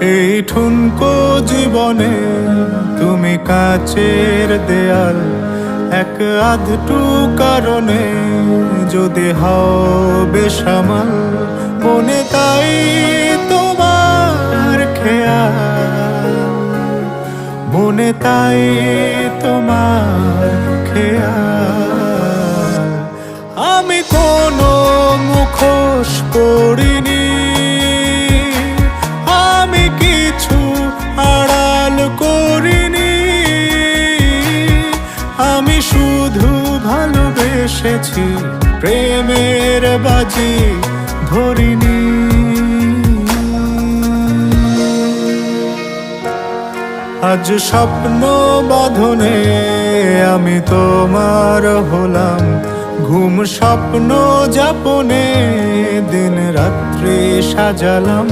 এই ঠুনকো জীবনে তুমি কাচের দেয়াল, এক আধটু কারণে যদি হও বেসামাল, মনে তাই তোমার খেয়াল। মনে তাই তোমার খেয়াল। আমি কোনো ভালোবেসেছি, প্রেমের বাজি ধরিনি। আজ স্বপ্ন বাঁধনে আমি তোমার হলাম, ঘুম স্বপ্ন যাপনে দিন রাত্রি সাজালাম।